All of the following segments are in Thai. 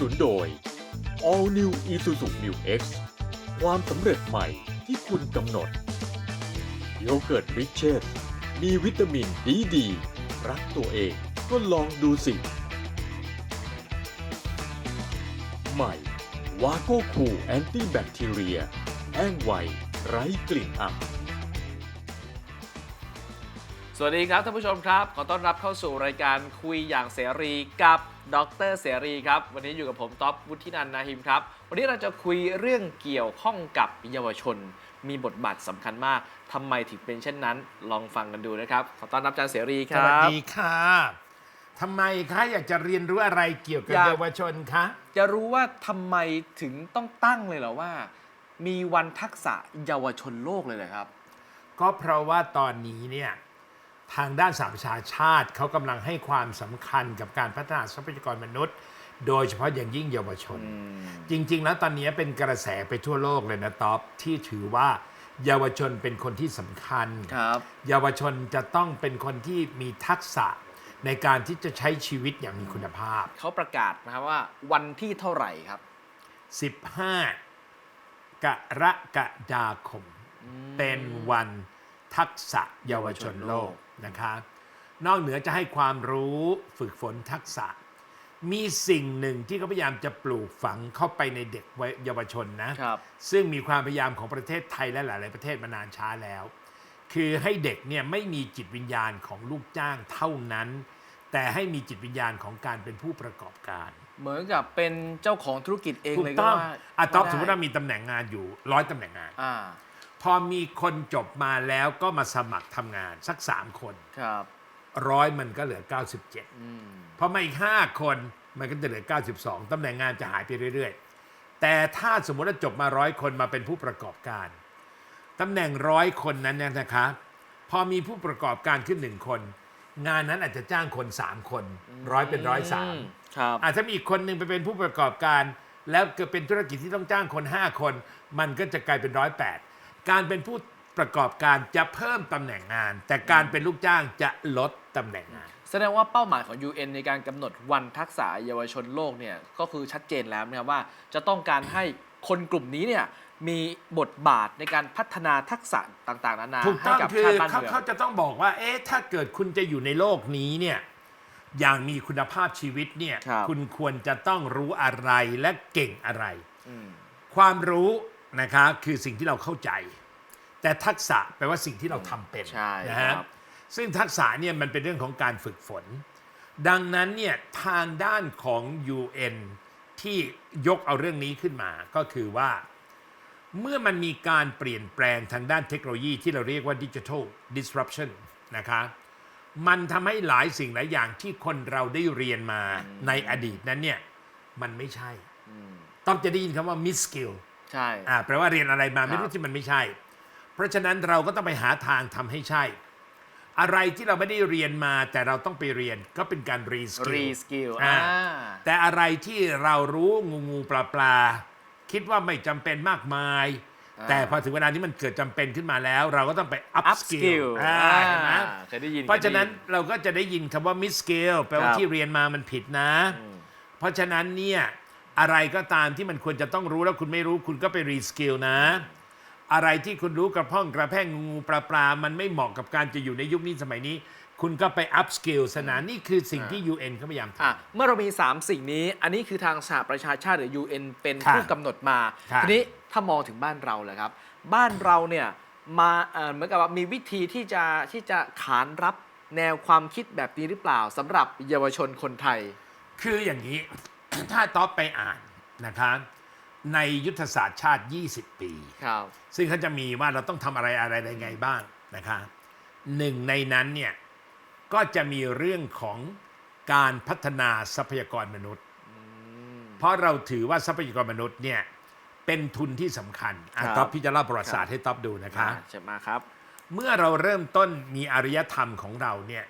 นุนโดย All New Isuzu New X ความสำเร็จใหม่ที่คุณกำหนดโยเกิร์ตริชเชสมีวิตามินดีดี รักตัวเองก็ลองดูสิ ใหม่ วาโก้คูแอนตี้แบคทีเรียแห้งไว ไร้กลิ่นอับสวัสดีครับท่านผู้ชมครับ ขอต้อนรับเข้าสู่รายการคุยอย่างเสรีกับ ดรเสรีครับ วันนี้อยู่กับผมท็อปวุฒินันท์นาหิมครับ วันนี้เราจะคุยเรื่องเกี่ยวข้องกับเยาวชน มีบทบาทสำคัญมากทำไมถึงเป็นเช่นนั้น ลองฟังกันดูนะครับ ขอต้อนรับอาจารย์เสรีคสรัวัสบดีค่ะทำไมคะอยากจะเรียนรู้อะไรเกี่ยวกับอยากเยาวชนคะจะรู้ว่าทำไมถึงต้องตั้งเลยเหรอว่า มีวันทักษะเยาวชนโลกเลยเหรอครับ ก็เพราะว่าตอนนี้เนี่ย ทางด้านสหประชาชาติเขากำลังให้ความสำคัญกับการพัฒนาทรัพยากรมนุษย์ โดยเฉพาะอย่างยิ่งเยาวชน จริง ๆ แล้วตอนนี้เป็นกระแสไปทั่วโลกเลยนะท็อปที่ถือว่าเยาวชนเป็นคนที่สำคัญครับเยาวชนจะต้องเป็นคนที่มีทักษะในการที่จะใช้ชีวิตอย่างมีคุณภาพ เขาประกาศนะครับว่าวันที่เท่าไหร่ครับ 15 กรกฎาคม เป็นวันทักษะเยาวชนโลก นะคะนอกเหนือจะให้ความรู้ฝึกฝนทักษะ มีสิ่งหนึ่งที่เขาพยายามจะปลูกฝังเข้าไปในเด็กวัยเยาวชนนะครับ ซึ่งมีความพยายามของประเทศไทยและหลาย ๆ ประเทศมานานช้าแล้ว คือให้เด็กเนี่ยไม่มีจิตวิญญาณของลูกจ้างเท่านั้น แต่ให้มีจิตวิญญาณของการเป็นผู้ประกอบการเหมือนกับเป็นเจ้าของธุรกิจเองถูเลยกก็ต้องว่าอะต๊อบได้สมมติว่ามีตำแหน่งงานอยู่ร้อยตำแหน่งงาน อ่าพอมีคนจบมาแล้วก็มาสมัครทำงานสัก3คนครับร้อยมันก็เหลือ 97 อืมพอมาอีก 5 คนมันก็จะเหลือ 92ตำแหน่งงานจะหายไปเรื่อยๆ แต่ถ้าสมมติว่าจบมาร้อยคนมาเป็นผู้ประกอบการตำแหน่งร้อยคนนั้นเนี่ยนะคะ พอมีผู้ประกอบการขึ้นหนึ่งคน งานนั้นอาจจะจ้างคน 3 คนร้อยเป็นร้อยสามครับ อาจจะมีอีกคนหนึ่งไปเป็นผู้ประกอบการ แล้วเกิดเป็นธุรกิจที่ต้องจ้างคน 5 คน มันก็จะกลายเป็นร้อยแปด การเป็นผู้ประกอบการจะเพิ่มตำแหน่งงาน แต่การเป็นลูกจ้างจะลดตำแหน่งงาน แสดงว่าเป้าหมายของ UN ในการกำหนดวันทักษะเยาวชนโลกเนี่ยก็คือชัดเจนแล้วนะครับว่าจะต้องการให้คนกลุ่มนี้เนี่ยมีบทบาทในการพัฒนาทักษะต่างๆ นานาถูกให้ต้องกับคือชาติบ้านเขาเมือง เขาจะต้องบอกว่า เอ๊ะ ถ้าเกิดคุณจะอยู่ในโลกนี้เนี่ย อย่างมีคุณภาพชีวิตเนี่ยครับ ณควรจะต้องรู้อะไรและเก่งอะไร อืม ความรู้ นะคะคือสิ่งที่เราเข้าใจ แต่ทักษะแปลว่าสิ่งที่เราทำเป็นใช่นะคฮะรับซึ่งทักษะเนี่ยมันเป็นเรื่องของการฝึกฝน ดังนั้นเนี่ยทางด้านของ UN ที่ยกเอาเรื่องนี้ขึ้นมาก็คือว่า เมื่อมันมีการเปลี่ยนแปลงทางด้านเทคโนโลยีที่เราเรียกว่า Digital Disruption นะคะมันทำให้หลายสิ่งหลายอย่างที่คนเราได้เรียนมาในอดีตนั้นเนี่ยมันไม่ใช่ต้องจะได้ยินคำว่า miss skill ใช่ อ่าแปลว่าเรียนอะไรมาไม่ครัรู้บที่มันไม่ใช่ เพราะฉะนั้นเราก็ต้องไปหาทางทำให้ใช่ อะไรที่เราไม่ได้เรียนมาแต่เราต้องไปเรียนก็เป็นการรีสกิล รีสกิลอ่า อ่า แต่อะไรที่เรารู้งูงูปลาปลาคิดว่าไม่จำเป็นมากมาย อ่า แต่พอถึงเวลานี้มันเกิดจำเป็นขึ้นมาแล้ว เราก็ต้องไป up up skill skill อ่าเห็นไหมเคยได้ยิน เพราะฉะนั้นคยได้ยิเราก็จะได้ยินคำว่า miss skill แปลว่าครับ ที่เรียนมามันผิดนะ เพราะฉะนั้นเนี่ย อะไรก็ตามที่มันควรจะต้องรู้แล้วคุณไม่รู้คุณก็ไปรีสกิลนะ อะไรที่คุณรู้กระพ่องกระแพ่งงูงูปลาปลา มันไม่เหมาะกับการจะอยู่ในยุคนี้สมัยนี้ คุณก็ไปอัพสกิลสนานนี่คือสิ่งที่ UN เขาพยายามท อะเมื่อเรามี 3 สิ่งนี้ อันนี้คือทางสหประชาชาติหรือ UN เป็นค่ะผู้กำหนดมา ค่ะทีนี้ถ้ามองถึงบ้านเราเลยครับ บ้านเราเนี่ยมาเอ่อเหมือนกับว่ามีวิธีที่จะที่จะขานรับแนวความคิดแบบนี้หรือเปล่าสำหรับเยาวชนคนไทยำคืออย่างนี้ ถ้าท็อปไปอ่านนะคะในยุทธศาสตร์ชาติ 20 ปี ครับ ซึ่งเขาจะมีว่าเราต้องทำอะไรอะไรยังไงบ้างนะคะหนึ่งในนั้นเนี่ยก็จะมีเรื่องของการพัฒนาทรัพยากรมนุษย์ เพราะเราถือว่าทรัพยากรมนุษย์เนี่ยเป็นทุนที่สำคัญอะครับ ท็อปพี่จะเล่าประวัติศาสตครัร์บให้ท็อปดูนะคะอะจะมาครับ เมื่อเราเริ่มต้นมีอารยธรรมของเราเนี่ย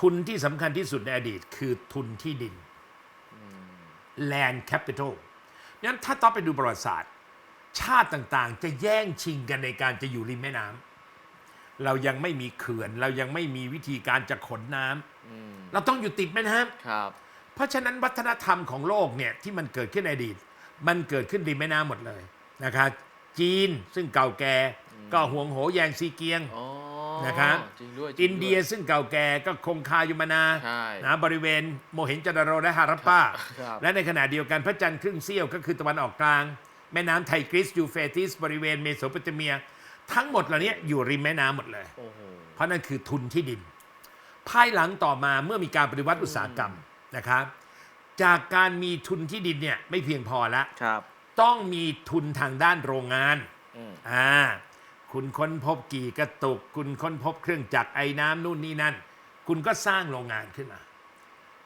ทุนที่สำคัญที่สุดในอดีตคือทุนที่ดิน land capital งั้นถ้าต้องไปดูประวัติศาสตร์ ชาติต่างๆ จะแย่งชิงกันในการจะอยู่ริมแม่น้ำเรายังไม่มีเขื่อน เรายังไม่มีวิธีการจะขนน้ำเราต้องอยู่ติดแม่น้ำครับ เพราะฉะนั้นวัฒนธรรมของโลกเนี่ยที่มันเกิดขึ้นในอดีต มันเกิดขึ้นริมแม่น้ำหมดเลยนะครับจีนซึ่งเก่าแก่ก็ห่วงโหแยงซีเกียงอ๋อ นะครับจริงด้วยจริงอินเดียด้วยซึ่งเก่าแก่ก็คงคาอยู่มานานใช่นะบริเวณโมเห็นจดาโรและฮารัปปาครับ และในขณะเดียวกันพระจันทร์ครึ่งเสี้ยวก็คือตะวันออกกลาง แม่น้ำไทกริสยูเฟรติส บริเวณเมโสโปเตเมีย ทั้งหมดเหล่านี้อยู่ริมแม่น้ำหมดเลย โอ้โห เพราะนั่นคือทุนที่ดิน ภายหลังต่อมาเมื่อมีการปฏิวัติอุตสาหกรรมนะครับ จากการมีทุนที่ดินเนี่ยไม่เพียงพอละ ครับ ต้องมีทุนทางด้านโรงงาน อืม อ่า คุณค้นพบกี่กระตุก คุณค้นพบเครื่องจักรไอ้น้ำนู่นนี่นั่น คุณก็สร้างโรงงานขึ้นมา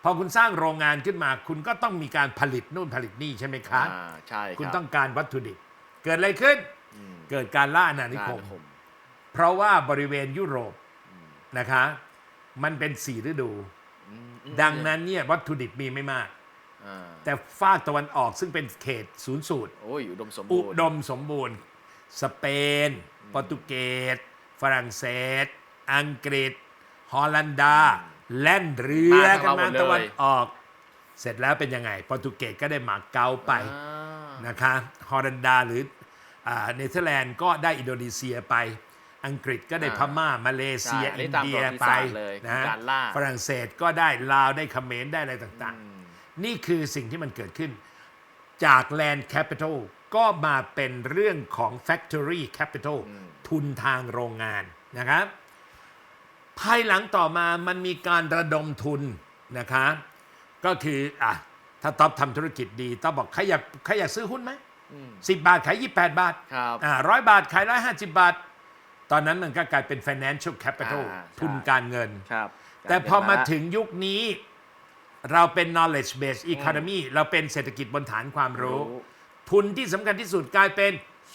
พอคุณสร้างโรงงานขึ้นมา คุณก็ต้องมีการผลิตนู่นผลิตนี่ใช่ไหมคะอ่าใช่รับคุณต้องการวัตถุดิบ เกิดอะไรขึ้น อืมเกิดการล่าอาณานิการคมคมเพราะว่าบริเวณยุโรปนะคะ มันเป็นสี่ฤดู อืมอืมดังนั้นเนี่ยวัตถุดิบมีไม่มาก อ่าแต่ฝากตะวันออกซึ่งเป็นเขตศูนย์สูตร โอ้ยอุดมสมอุบูรณ์ดมสมบูรณ์ สเปน โปรตุเกส ฝรั่งเศส อังกฤษ ฮอลันดา แล่นเรือกันมาตะวันออก เสร็จแล้วเป็นยังไง โปรตุเกสก็ได้หมากเกาไปอ่านะคะฮอลันดาหรืออ่าเนเธอร์แลนด์ก็ได้อินโดนีเซียไป อังกฤษก็ได้พม่า มาเลเซียใช่อันนี้อินตามเดียประวัติไปศาสตร์เลยนะการล่าฝรั่งเศสก็ได้ลาว ได้เขมร ได้อะไรต่างอืมๆนี่คือสิ่งที่มันเกิดขึ้นจากแลนด์แคปิตอล ก็มาเป็นเรื่องของ Factory Capital ทุนทางโรงงานนะครับ ภายหลังต่อมามันมีการระดมทุนนะคะก็คืออะถ้าต๊อบทำธุรกิจดีต๊อบบอกใครอยากใครอยากซื้อหุ้นไหมอืมสิบบาท ขายยี่แปดบาทครับอ่าร้อยบาท ขายร้อยห้าสิบบาท ตอนนั้นมันก็กลายเป็น financial capital อ่าใช่ ทุนการเงิน ครับแต่พอมาการเงินถึงยุคนี้เราเป็น knowledge based economy เราเป็นเศรษฐกิจบนฐานความรู้ ทุนที่สำคัญที่สุดกลายเป็น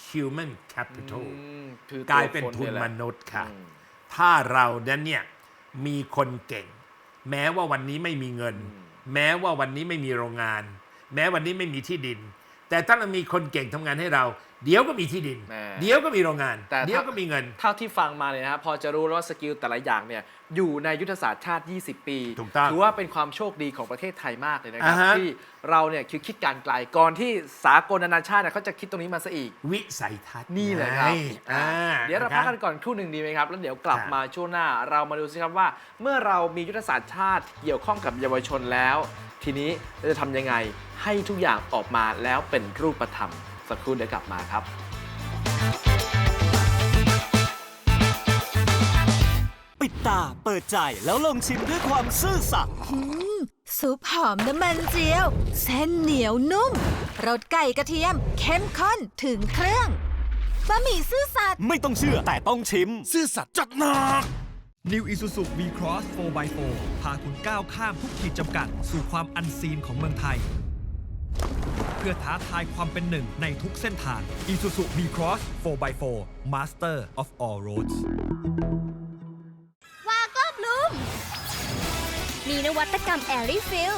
human capital อืมคือตัวกลายเป็นคทุนยแหละมนุษย์ค่ะอืมถ้าเรานั้นเนี่ยมีคนเก่ง แม้ว่าวันนี้ไม่มีเงิน แม้ว่าวันนี้ไม่มีโรงงาน แม้วันนี้ไม่มีที่ดิน แต่ถ้าเรามีคนเก่งทำงานให้เราเดี๋ยวก็มีที่ดินแม่เดี๋ยวก็มีโรงงาน แต่ถ้า เดี๋ยวก็มีเงิน เท่าที่ฟังมาเนี่ยนะครับพอจะรู้แล้วว่าสกิลแต่ละอย่างเนี่ยอยู่ในยุทธศาสตร์ชาติ 20 ปีถูกต้องถือว่าเป็นความโชคดีของประเทศไทยมากเลยนะครับอ่าฮะ ที่เราเนี่ยคือคิดการไกลก่อนที่สากลนานาชาติเนี่ยเขาจะคิดตรงนี้มาซะอีก วิสัยทัศน์นี่แหละครับไงอ่า เดี๋ยวเราพักกันก่อนครู่หนึ่งดีไหมครับ แล้วเดี๋ยวกลับครับ มาช่วงหน้า เรามาดูสิครับว่า เมื่อเรามียุทธศาสตร์ชาติเกี่ยวข้องกับเยาวชนแล้ว ทีนี้เราจะทำยังไงให้ทุกอย่างออกมาแล้วเป็นรูปธรรม สักครู่เดี๋ยวกลับมาครับปิดตาเปิดใจแล้วลองชิมด้วยความซื่อสัตย์ซุปหอมน้ำมันเจียว เส้นเหนียวนุ่มรสไก่กระเทียม เข้มข้นถึงเครื่องบะหมี่ซื่อสัตย์ไม่ต้องเชื่อแต่ต้องชิม ซื่อสัตย์จัดหนัก New Isuzu V-Cross 4x4 พาคุณก้าวข้ามทุกขีดจำกัด สู่ความอันซีนของเมืองไทย เพื่อท้าทายความเป็นหนึ่งในทุกเส้นทาง Isuzu V-Cross 4x4 Master of all roads วาก็บลูม มีนวัตกรรมแอรี่ฟิล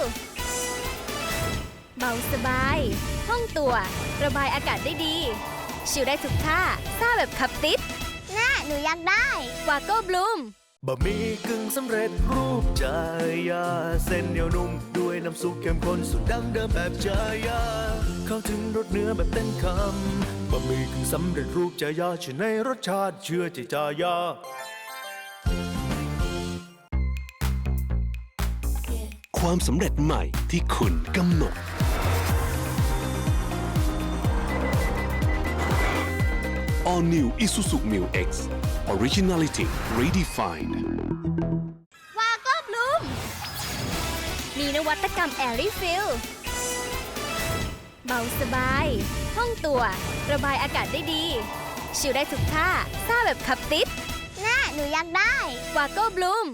เบาสบายห้องตัว ระบายอากาศได้ดี ชิลได้ทุกท่าซ่าแบบขับติด น่า หนูอยากได้ วาโก้บลูม บะหมี่กึ่งสำเร็จรูปจายา เส้นเหนียวนุ่มด้วยน้ำซุปเข้มข้นสุดดั้งเดิมแบบจายา เข้าถึงรสเนื้อแบบเต็มคำบะหมี่กึ่งสำเร็จรูปจายาชื่อในรสชาติเชื่อใจจายาความสำเร็จใหม่ที่คุณกำหนด All New Isuzu Mu X Originality Redefined วาก็บลูมมีนวัตกรรมแอรี่ฟิลเบาสบายห้องตัว ระบายอากาศได้ดี ชิลได้ทุกท่าซ่าแบบขับติดน่าหนูอยากได้ วาโก้บลูม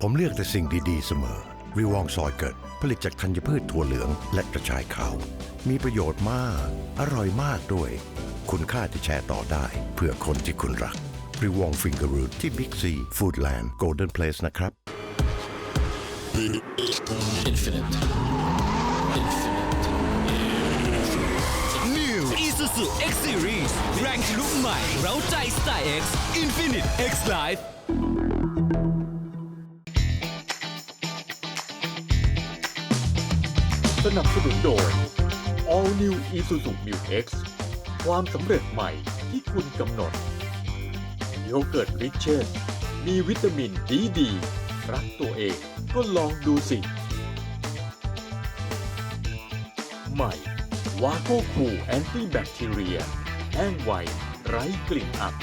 ผมเลือกแต่สิ่งดี ๆ เสมอวิวองซอยเกิด ผลิตจากธัญพืชถั่วเหลืองและกระชายขาว มีประโยชน์มาก อร่อยมากด้วย คุณค่าที่แชร์ต่อได้ เพื่อคนที่คุณรัก วิวองฟิงเกอร์รูทที่บิ๊กซีฟู้ดแลนด์โกลเด้นเพลสนะครับ New Isuzu X Series แรงทะลุใหม่เร้าใจสไตล์ X Infinite X Life วนับสนุนโดย All New Isuzu Mu X ความสำเร็จใหม่ที่คุณกำหนด โยเกิร์ตริชเชสมีวิตามินดีดี รักตัวเองก็ลองดูสิ ใหม่ วาโก้คูแอนตี้แบคทีเรียแห้งไว ไร้กลิ่นอับ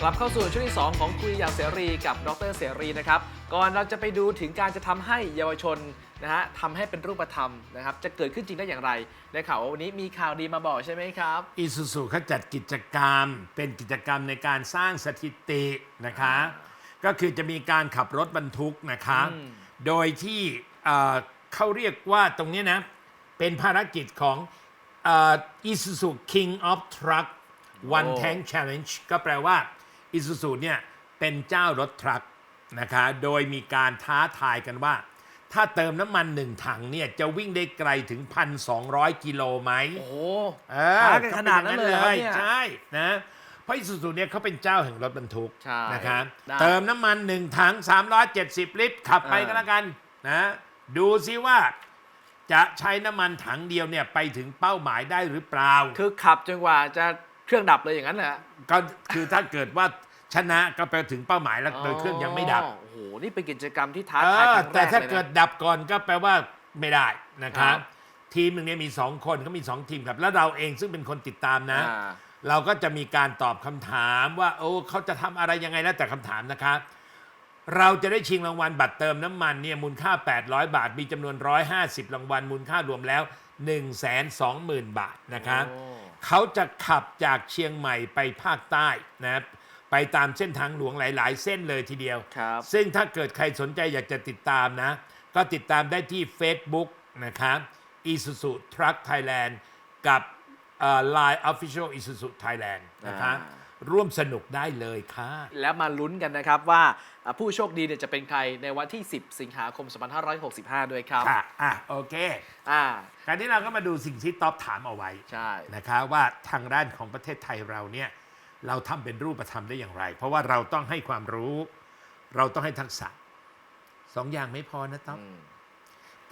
กลับเข้าสู่ช่วงที่ 2 ของคุยอย่างเสรีกับดรเสรีนะครับ ก่อนเราจะไปดูถึงการจะทำให้เยาวชน นะฮะทำให้เป็นรูปธรรมนะครับ จะเกิดขึ้นจริงได้อย่างไรได้ข่าวว่าวันนี้มีข่าวดีมาบอกใช่ไหมครับอีซูซูเขาจัดกิจกรรม เป็นกิจกรรมในการสร้างสถิตินะคะ ก็คือจะมีการขับรถบรรทุกนะคะ อืม โดยที่เอ่อเขาเรียกว่าตรงนี้นะ เป็นภารกิจของเอ่อ Isuzu King of Truck One Tank Challenge ก็แปลว่า Isuzu เนี่ยเป็นเจ้ารถทรัคนะคะ โดยมีการท้าทายกันว่า ถ้าเติมน้ำมันหนึ่งถังเนี่ยจะวิ่งได้ไกลถึง 1,200 กิโลไหมโอ้โหเอท้าอกันขนาดนั้นเลยเหรอครับเนี่ย ใช่นะเพราะอิสุซูเนี่ยเขาเป็นเจ้าแห่งรถบรรทุกใช่นะครับได้เติมน้ำมันหนึ่งถัง 370 ลิตร ขับไปอ่า ก็แล้วกันนะดูซิว่าจะใช้น้ำมันถังเดียวเนี่ยไปถึงเป้าหมายได้หรือเปล่า คือขับจนกว่าจะเครื่องดับเลยอย่างนั้นแหละ ก็คือถ้าเกิดว่า ชนะก็ไปถึงเป้าหมายแล้วโดยเครื่องยังไม่ดับ โอ้โห นี่เป็นกิจกรรมที่ท้าเอทายอครั้งแรกแต่ถ้าลยนะเกิดดับก่อนก็แปลว่าไม่ได้นะคครัรับ บ ทีมหนึ่งเนี่ยมีสองคนก็มีสองทีมครับ แล้วเราเองซึ่งเป็นคนติดตามนะ อ่า เราก็จะมีการตอบคำถามว่า โอ้เขาจะทำอะไรยังไงแล้วแต่คำถามนะครับเราจะได้ชิงรางวัลบัตรเติมน้ำมันเนี่ยมูลค่า 800 บาท มีจำนวน 150 รางวัลมูลค่ารวมแล้ว 120,000 บาทนะครับโอ้ เขาจะขับจากเชียงใหม่ไปภาคใต้นะครับ ไปตามเส้นทางหลวงหลาย ๆ เส้นเลยทีเดียว ครับ ซึ่งถ้าเกิดใครสนใจอยากจะติดตามนะ ก็ติดตามได้ที่ Facebook นะครับ Isuzu Truck Thailand กับเอ่อ Line Official Isuzu Thailand นะครับอ่าร่วมสนุกได้เลยค่ะ แล้วมาลุ้นกันนะครับว่าอะผู้โชคดีเนี่ยจะเป็นใครในวันที่ 10 สิงหาคม 2565 ด้วยครับค่ะ อะ โอเค อ่าคราวนี้เราก็มาดูสิ่งที่ต๊อบถามเอาไว้ใช่ นะคะว่าทางด้านของประเทศไทยเราเนี่ย เราทำเป็นรูปธรรมได้อย่างไร เพราะว่าเราต้องให้ความรู้ เราต้องให้ทักษะสองอย่างไม่พอนะต๊อบอืม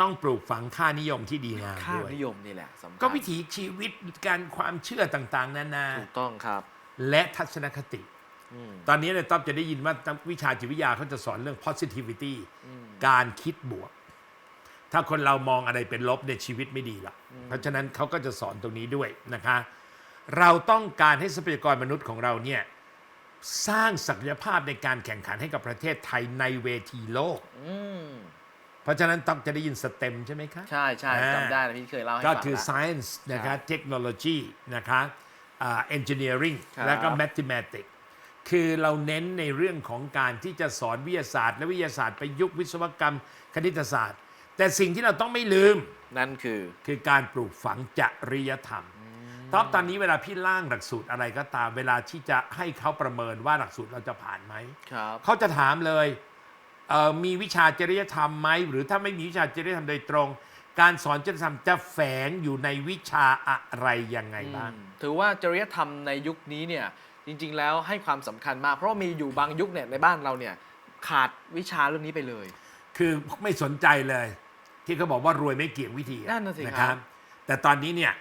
ต้องปลูกฝังค่านิยมที่ดีงามค่าด้วยนิยมนี่แหละสำคัญก็วิถีชีวิตการความเชื่อต่าง ๆนานาถูกต้องครับ และทัศนคติอืมตอนนี้เนี่ยต๊อบจะได้ยินว่าวิชาจิตวิทยาเขาจะสอนเรื่อง positivity อืมการคิดบวก ถ้าคนเรามองอะไรเป็นลบเนี่ยชีวิตไม่ดีหรอกเพราะฉะนั้นเขาก็จะสอนตรงนี้ด้วยนะคะ เราต้องการให้ทรัพยากรมนุษย์ของเราเนี่ยสร้างศักยภาพในการแข่งขันให้กับประเทศไทยในเวทีโลก อืมเพราะฉะนั้นต้องจะได้ยินสเต็มใช่ไหมคะ ใช่ใช่อ่า จำได้นะพี่เคยเล่าให้ก็ฟังคือ ละ science นะคะ technology นะคะอ่า engineering ครับ แล้วก็ mathematics คือเราเน้นในเรื่องของการที่จะสอนวิทยาศาสตร์ และวิทยาศาสตร์ประยุกต์วิศวกรรมคณิตศาสตร์ แต่สิ่งที่เราต้องไม่ลืมนั่นคือ คือการปลูกฝังจริยธรรม ท็อปตอนนี้เวลาพี่ล่างหลักสูตรอะไรก็ตาม เวลาที่จะให้เขาประเมินว่าหลักสูตรเราจะผ่านไหม ครับ เขาจะถามเลยเอ่อมีวิชาจริยธรรมไหม หรือถ้าไม่มีวิชาจริยธรรมโดยตรง การสอนจริยธรรมจะแฝงอยู่ในวิชาอะไรยังไงบ้าง ถือว่าจริยธรรมในยุคนี้เนี่ยจริง ๆ แล้วให้ความสำคัญมาก เพราะว่ามีอยู่บางยุคเนี่ยในบ้านเราเนี่ยขาดวิชาเรื่องนี้ไปเลย คือไม่สนใจเลย ที่เขาบอกว่ารวยไม่เกี่ยงวิธีอะนั่นน่ะสินะครับ แต่ตอนนี้เนี่ย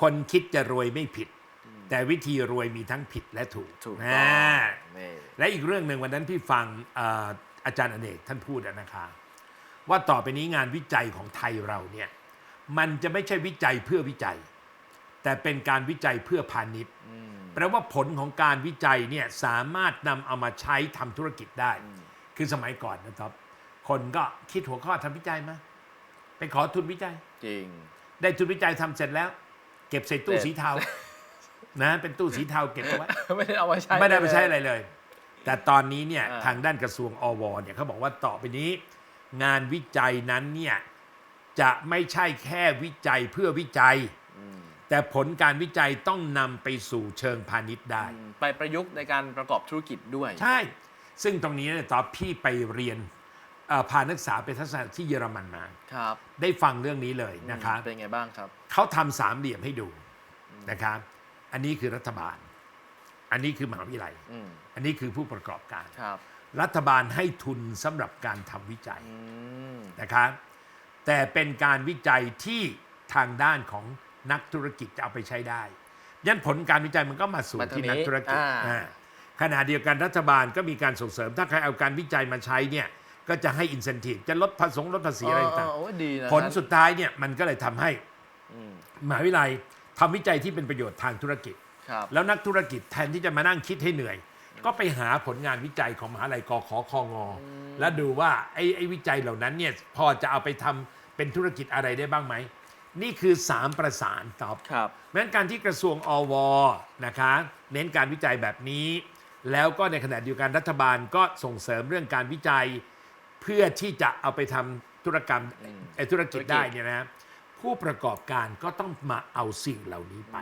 คนคิดจะรวยไม่ผิด แต่วิธีรวยมีทั้งผิดและถูกถูกนะต้องนี่และอีกเรื่องหนึ่งวันนั้นพี่ฟังเอ่ออาจารย์อเนกท่านพูดอะนะคะ ว่าต่อไปนี้งานวิจัยของไทยเราเนี่ยมันจะไม่ใช่วิจัยเพื่อวิจัย แต่เป็นการวิจัยเพื่อพาณิชย์ อืม แปลว่าผลของการวิจัยเนี่ยสามารถนำเอามาใช้ทำธุรกิจได้คือสมัยก่อนนะครับ คนก็คิดหัวข้อทำวิจัยมา ไปขอทุนวิจัย จริง ได้ทุนวิจัยทำเสร็จแล้ว เก็บใส่ตู้เสร็จสีเทา นะ เป็นตู้สีเทาเก็บเอาไว้ ไม่ได้เอามาใช้ไม่ได้ไปใช้อะไรเลย แต่ตอนนี้เนี่ยอ่าทางด้านกระทรวงอวเนี่ยเขาบอกว่าต่อไปนี้ งานวิจัยนั้นเนี่ยจะไม่ใช่แค่วิจัยเพื่อวิจัยอืมแต่ผลการวิจัยต้องนำไปสู่เชิงพาณิชย์ได้ ไปประยุกต์ในการประกอบธุรกิจด้วย ใช่ ซึ่งตรงนี้เนี่ยตอนพี่ไปเรียนเอ่อ พานักศึกษาไปทัศนศึกษาที่เยอรมันมา ครับ ได้ฟังเรื่องนี้เลยนะครับเป็นไงบ้างครับ เขาทำสามเหลี่ยมให้ดูนะครับ อันนี้คือรัฐบาล อันนี้คือมหาวิทยาลัย อืมอันนี้คือผู้ประกอบการ ครับรัฐบาลให้ทุนสำหรับการทำวิจัยอืมนะครับ แต่เป็นการวิจัยที่ทางด้านของนักธุรกิจจะเอาไปใช้ได้ยันผลการวิจัยมันก็มาสู่มาทางที่นี้นักธุรกิจอ่า อ่าขณะเดียวกันรัฐบาลก็มีการส่งเสริม ถ้าใครเอาการวิจัยมาใช้เนี่ย ก็จะให้อินเซนティブจะลดภาษีลดภาษีอะไรต่าง โอ้ยดีนะ ผลสุดท้ายเนี่ยมันก็เลยทำให้ อืม มหาวิทยาลัยทำวิจัยที่เป็นประโยชน์ทางธุรกิจ ครับ แล้วนักธุรกิจแทนที่จะมานั่งคิดให้เหนื่อย ก็ไปหาผลงานวิจัยของมหาลัยกขอคองอแล้วดูว่าไอ้ไอ้วิจัยเหล่านั้นเนี่ยพอจะเอาไปทำเป็นธุรกิจอะไรได้บ้างไหม นี่คือ 3 ประสานครับ ครับ เพราะฉะนั้นการที่กระทรวงอวนะคะเน้นการวิจัยแบบนี้ แล้วก็ในขณะเดียวกันรัฐบาลก็ส่งเสริมเรื่องการวิจัย เพื่อที่จะเอาไปทำธุรกรรมอืมไอ้ธุรกิจธุรกิจได้เนี่ยนะผู้ประกอบการก็ต้องมาเอาสิ่งเหล่านี้ไป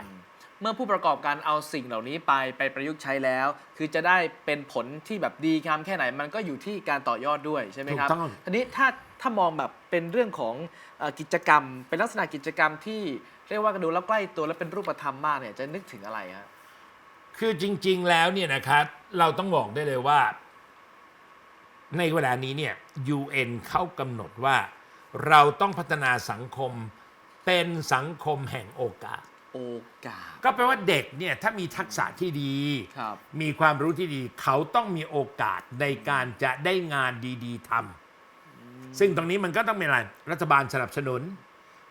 เมื่อผู้ประกอบการเอาสิ่งเหล่านี้ไปไปประยุกต์ใช้แล้ว คือจะได้เป็นผลที่แบบดีงามแค่ไหนมันก็อยู่ที่การต่อยอดด้วยใช่ไหมครับถูกต้อง ทีนี้ถ้าถ้ามองแบบเป็นเรื่องของเอ่อกิจกรรม เป็นลักษณะกิจกรรมที่เรียกว่าดูแล้วใกล้ตัวและเป็นรูปธรรมมากเนี่ยจะนึกถึงอะไรฮะ คือจริง ๆ แล้วเนี่ยนะครับเราต้องบอกได้เลยว่า ในเวลานี้เนี่ย UN เข้ากำหนดว่า เราต้องพัฒนาสังคมเป็นสังคมแห่งโอกาส โอกาส ก็แปลว่าเด็กเนี่ยถ้ามีทักษะที่ดี ครับ มีความรู้ที่ดีเขาต้องมีโอกาสในการจะได้งานดีๆทำซึ่งตรงนี้มันก็ต้องเป็นอะไรรัฐบาลสนับสนุน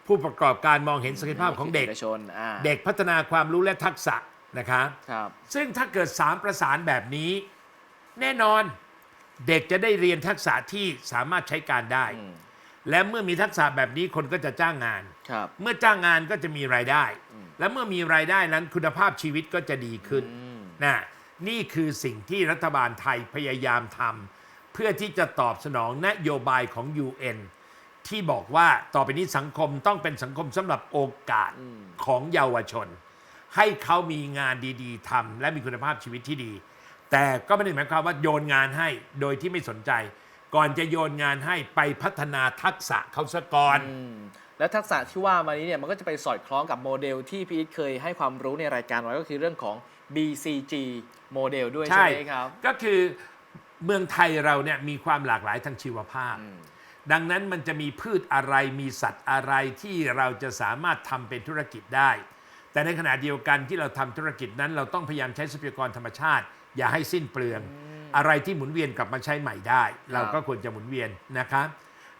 ผู้ประกอบการมองเห็นศักยภาพของเด็กเอกชนอ่าเด็กพัฒนาความรู้และทักษะนะครับครับ ซึ่งถ้าเกิดสามประสานแบบนี้ แน่นอน เด็กจะได้เรียนทักษะที่สามารถใช้การได้ อืมและเมื่อมีทักษะแบบนี้คนก็จะจ้างงาน ครับ เมื่อจ้างงานก็จะมีรายได้ อืม และเมื่อมีรายได้นั้นคุณภาพชีวิตก็จะดีขึ้นอืมนะนี่คือสิ่งที่รัฐบาลไทยพยายามทำเพื่อที่จะตอบสนองนโยบายของ UN ที่บอกว่าต่อไปนี้สังคมต้องเป็นสังคมสำหรับโอกาสอืมของเยาวชน ให้เขามีงานดี ๆทำและมีคุณภาพชีวิตที่ดี แต่ก็ไม่ได้หมายความว่าโยนงานให้โดยที่ไม่สนใจ ก่อนจะโยนงานให้ไปพัฒนาทักษะเขาซะก่อน อืมแล้วทักษะที่ว่ามานี้เนี่ยมันก็จะไปสอดคล้องกับโมเดลที่พี่อีทเคยให้ความรู้ในรายการไว้ก็คือเรื่องของ BCG โมเดลด้วยใช่ไหมครับ ก็คือเมืองไทยเราเนี่ยมีความหลากหลายทางชีวภาพอืมดังนั้นมันจะมีพืชอะไรมีสัตว์อะไรที่เราจะสามารถทำเป็นธุรกิจได้ แต่ในขณะเดียวกันที่เราทำธุรกิจนั้น เราต้องพยายามใช้ทรัพยากรธรรมชาติ อย่าให้สิ้นเปลือง อะไรที่หมุนเวียนกลับมาใช้ใหม่ได้ เราก็ควรจะหมุนเวียนนะครับ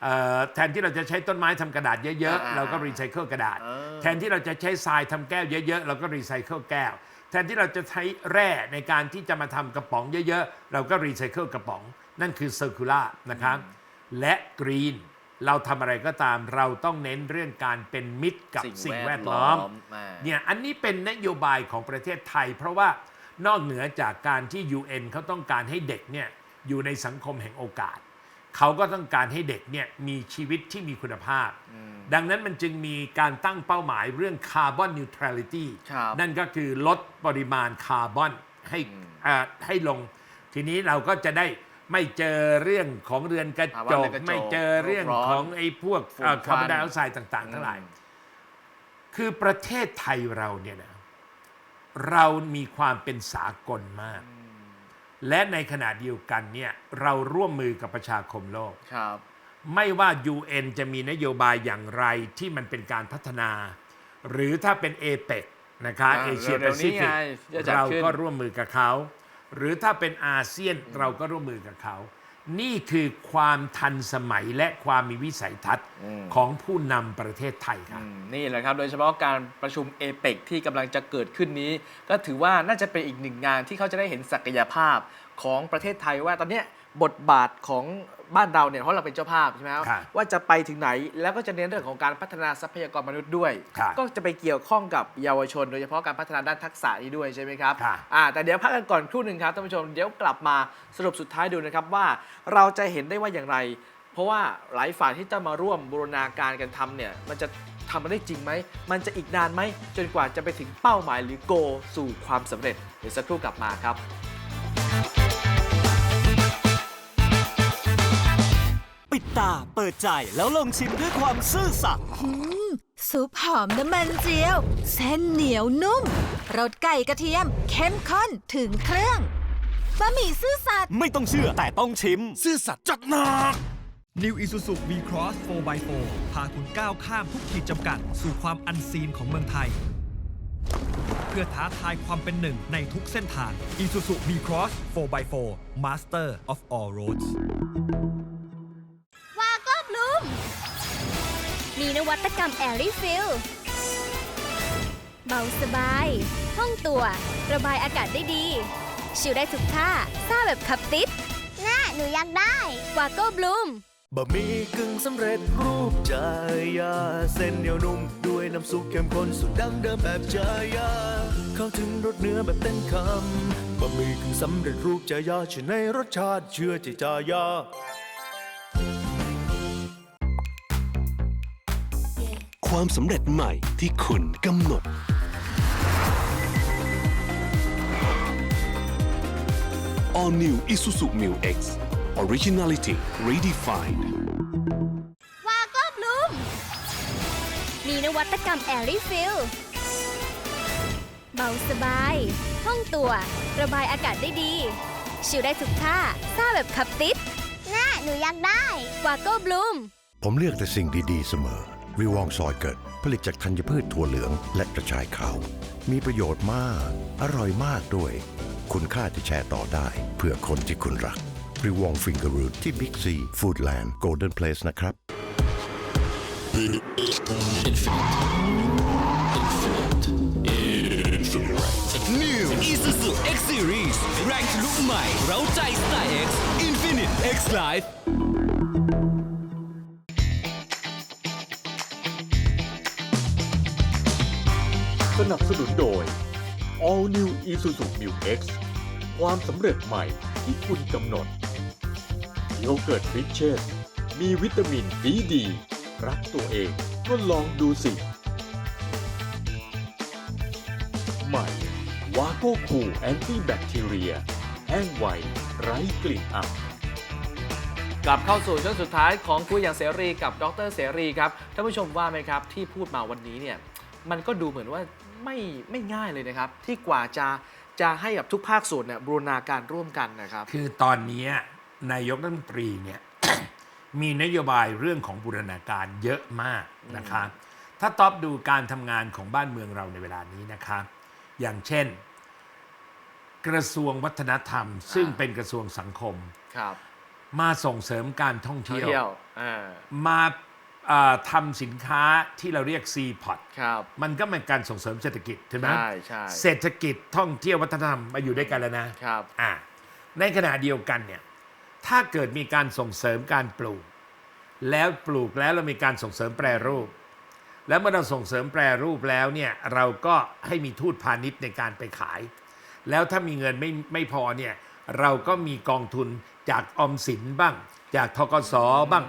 เอ่อแทนที่เราจะใช้ต้นไม้ทำกระดาษเยอะอ่าๆเราก็รีไซเคิลกระดาษเออแทนที่เราจะใช้ทรายทำแก้วเยอะๆ เราก็รีไซเคิลแก้ว แทนที่เราจะใช้แร่ในการที่จะมาทำกระป๋องเยอะๆ เราก็รีไซเคิลกระป๋อง นั่นคือเซอร์คูล่านะครับ และกรีนเราทำอะไรก็ตามเราต้องเน้นเรื่องการเป็นมิตรกับสิ่งแวดล้อมอ่าเนี่ยอันนี้เป็นนโยบายของประเทศไทย เพราะว่า นอกเหนือจากการที่ UN เขาต้องการให้เด็กเนี่ยอยู่ในสังคมแห่งโอกาส เขาก็ต้องการให้เด็กเนี่ยมีชีวิตที่มีคุณภาพ ดังนั้นมันจึงมีการตั้งเป้าหมายเรื่องคาร์บอนนิวทรัลิตี้ครับนั่นก็คือลดปริมาณคาร์บอนให้อืมอ่าให้ลง ทีนี้เราก็จะได้ไม่เจอเรื่องของเรือนกระภาวะจเรืกอนกระจกไม่เจอเรื่องโลกร้อนของไอ้พวกฝุ่นคาร์บอนควันไดออกไซด์ต่าง ๆ ทั้งหลาย คือประเทศไทยเราเนี่ยนะ เรามีความเป็นสากลมาก และในขณะเดียวกันเนี่ยเราร่วมมือกับประชาคมโลก ครับ ไม่ว่า UN จะมีนโยบายอย่างไรที่มันเป็นการพัฒนา หรือถ้าเป็นเอเปกนะคะอ่าเอเชียเร็แปวๆนี้ซิฟิกไงจะจัดเราขึ้น ก็ร่วมมือกับเขา หรือถ้าเป็นอาเซียนเราก็ร่วมมือกับเขา นี่คือความทันสมัยและความมีวิสัยทัศน์อืมของผู้นำประเทศไทยครับอืมนี่แหละครับ โดยเฉพาะการประชุมเอเปกที่กำลังจะเกิดขึ้นนี้ ก็ถือว่าน่าจะเป็นอีกหนึ่งงานที่เขาจะได้เห็นศักยภาพของประเทศไทยว่าตอนเนี้ยบทบาทของ บ้านเราเนี่ยเพราะเราเป็นเจ้าภาพใช่ไหมครับครับว่าจะไปถึงไหนแล้วก็จะเน้นเรื่องของการพัฒนาทรัพยากรมนุษย์ด้วยครับก็จะไปเกี่ยวข้องกับเยาวชน โดยเฉพาะการพัฒนาด้านทักษะนี้ด้วยใช่ไหมครับครับอ่าแต่เดี๋ยวพักกันก่อนครู่หนึ่งครับท่านผู้ชมเดี๋ยวกลับมาสรุปสุดท้ายดูนะครับว่าเราจะเห็นได้ว่าอย่างไร เพราะว่าหลายฝ่ายที่จะมาร่วมบูรณาการกันทำเนี่ยมันจะทำมันได้จริงไหม มันจะอีกนานไหม จนกว่าจะไปถึงเป้าหมายหรือโก สู่ความสำเร็จ เดี๋ยวสักครู่กลับมาครับ ตาเปิดใจแล้วลองชิมด้วยความซื่อสัตย์ซุปหอมน้ำมันเจียว เส้นเหนียวนุ่มรสไก่กระเทียม เข้มข้นถึงเครื่องบะหมี่ซื่อสัตย์ไม่ต้องเชื่อแต่ต้องชิม ซื่อสัตย์จัดหนัก New Isuzu V-Cross 4x4 พาคุณก้าวข้ามทุกขีดจำกัด สู่ความอันซีนของเมืองไทย เพื่อท้าทายความเป็นหนึ่งในทุกเส้นทาง Isuzu V-Cross 4x4 Master of All Roads มีนวัตกรรมแอรี่ฟิลเบาสบายห้องตัว ระบายอากาศได้ดี ชิลได้ทุกท่าซ่าแบบขับติดน่าหนูอยากได้ วาโก้บลูมบะหมี่กึ่งสำเร็จรูปจายา เส้นเหนียวนุ่ม ด้วยน้ำซุปเข้มข้นสูตรดั้งเดิมแบบจายา เข้าถึงรสเนื้อแบบเต็มคำบะหมี่กึ่งสำเร็จรูปจายาเชื่อในรสชาติเชื่อใจจายา ความสำเร็จใหม่ที่คุณกำหนด All New Isuzu Mu X Originality Redefined วาก็บลูม มีนวัตกรรมแอรี่ฟิลเบาสบายห้องตัว ระบายอากาศได้ดี ชิลได้ทุกท่าซ่าแบบขับติด น่า หนูอยากได้ วาโก้บลูม ผมเลือกแต่สิ่งดี ๆ เสมอ วิวองซอยเกิด ผลิตจากธัญพืชถั่วเหลืองและกระชายขาว มีประโยชน์มาก อร่อยมากด้วย คุณค่าที่แชร์ต่อได้ เพื่อคนที่คุณรักวิวองฟิงเกอร์รูทที่บิ๊กซีฟู้ดแลนด์โกลเด้นเพลสนะครับ New Isuzu X Series แรงทะลุใหม่ เราใจสไตล์ X Infinite X Life นับสนุนโดย All New Isuzu Mu X ความสำเร็จใหม่ที่คุณกำหนดโยเกิร์ตริชเชสมีวิตามินดีดี รักตัวเองก็ลองดูสิ ใหม่ วาโก้คูแอนตี้แบคทีเรีย แห้งไว ไร้กลิ่นอับกลับเข้าสู่ช่วงสุดท้ายของคุยอย่างเสรีกับดรเสรีครับท่านผู้ชมว่าไหมครับ ที่พูดมาวันนี้เนี่ยมันก็ดูเหมือนว่า ไม่ไม่ง่ายเลยนะครับ ที่กว่าจะจะให้กับทุกภาคส่วนเนี่ยบูรณาการร่วมกันนะครับ คือตอนนี้นายกรัฐมนตรีเนี่ย มีนโยบายเรื่องของบูรณาการเยอะมากนะคะถ้าตอบดูการทำงานของบ้านเมืองเราในเวลานี้นะคะอย่างเช่น กระทรวงวัฒนธรรม ซึ่งเป็นกระทรวงสังคมครับ มาส่งเสริมการท่องท่องเที่ยวเที่ยวอ่ามาเอ่อ ทำสินค้าที่เราเรียก c p o t ครับมันก็เป็นการส่งเสริมเศรษฐกิจใช่ไหมใช่ใช่เศรษฐกิจท่องเที่ยววัฒนธรรมมาอยู่ด้วยกันแล้วนะครับอะในขณะเดียวกันเนี่ยถ้าเกิดมีการส่งเสริมการปลูก แล้วปลูกแล้วเรามีการส่งเสริมแปรรูป แล้วเมื่อเราส่งเสริมแปรรูปแล้วเนี่ยเราก็ให้มีทูตพาณิชย์ในการไปขาย แล้วถ้ามีเงินไม่ไม่พอเนี่ยเราก็มีกองทุนจากออมสินบ้าง จากทกสบ้าง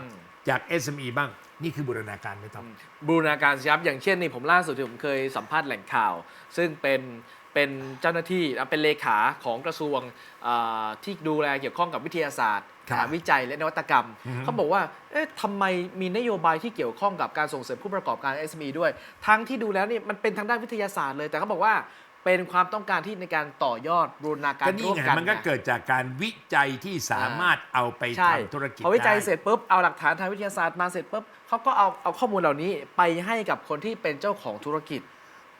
จาก SME บ้างนี่คือบูรณาการไหมครับบูรณาการสิครับอย่างเช่นนี่ผมล่าสุดที่ผมเคยสัมภาษณ์แหล่งข่าว ซึ่งเป็นเป็นเจ้าหน้าที่อะเป็นเลขาของกระทรวงอ่าที่ดูแลเกี่ยวข้องกับวิทยาศาสตร์ครับงานวิจัยและนวัตกรรมอือฮึเขาบอกว่าเอ๊ะทำไมมีนโยบายที่เกี่ยวข้องกับการส่งเสริมผู้ประกอบการ SME ด้วย ทั้งที่ดูแล้วนี่มันเป็นทางด้านวิทยาศาสตร์เลยแต่เขาบอกว่า เป็นความต้องการที่ในการต่อยอดบูรณาการก็นี่ร่วมไงกันมันก็เกิดจากการวิจัยที่สามารถเอาไปใช่ทำธุรกิจพอวิจัยได้ เสร็จปุ๊บเอาหลักฐานทางวิทยาศาสตร์มาเสร็จปุ๊บเขาก็เอาเอาข้อมูลเหล่านี้ไปให้กับคนที่เป็นเจ้าของธุรกิจ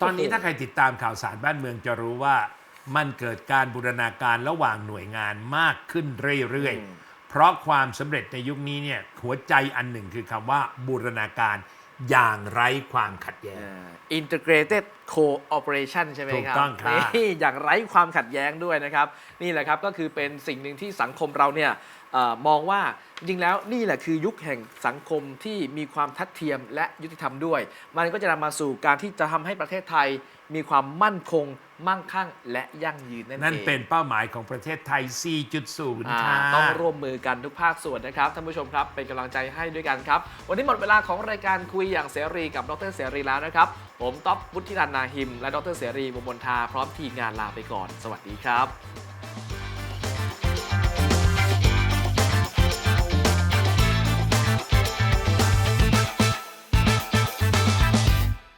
ตอนนี้โอ้โหถ้าใครติดตามข่าวสารบ้านเมืองจะรู้ว่ามันเกิดการบูรณาการระหว่างหน่วยงานมากขึ้นเรื่อยอืม ๆ เพราะความสำเร็จในยุคนี้เนี่ยหัวใจอันหนึ่งคือคำว่าบูรณาการ อย่างไร้ความขัดแย้ง integrated cooperation ใช่ไหมครับถูกต้องครับนี่อย่างไร้ความขัดแย้งด้วยนะครับ นี่แหละครับก็คือเป็นสิ่งหนึ่งที่สังคมเราเนี่ยเออมองว่าจริงๆแล้วนี่แหละคือยุคแห่งสังคมที่มีความทัดเทียมและยุติธรรมด้วย มันก็จะนำมาสู่การที่จะทำให้ประเทศไทย มีความมั่นคง มั่งคั่ง และยั่งยืนนั่นเองนั่นเป็นเป้าหมายของประเทศไทย 4.0อ่าค่ะ ต้องร่วมมือกันทุกภาคส่วนนะครับท่านผู้ชมครับ เป็นกำลังใจให้ด้วยกันครับ วันนี้หมดเวลาของรายการคุยอย่างเสรีกับดรเสรีแล้วนะครับ ผมต๊อบวุฒิรันนาหิม และดรเสรีบุญมนทาพร้อมทีมงานลาไปก่อน สวัสดีครับ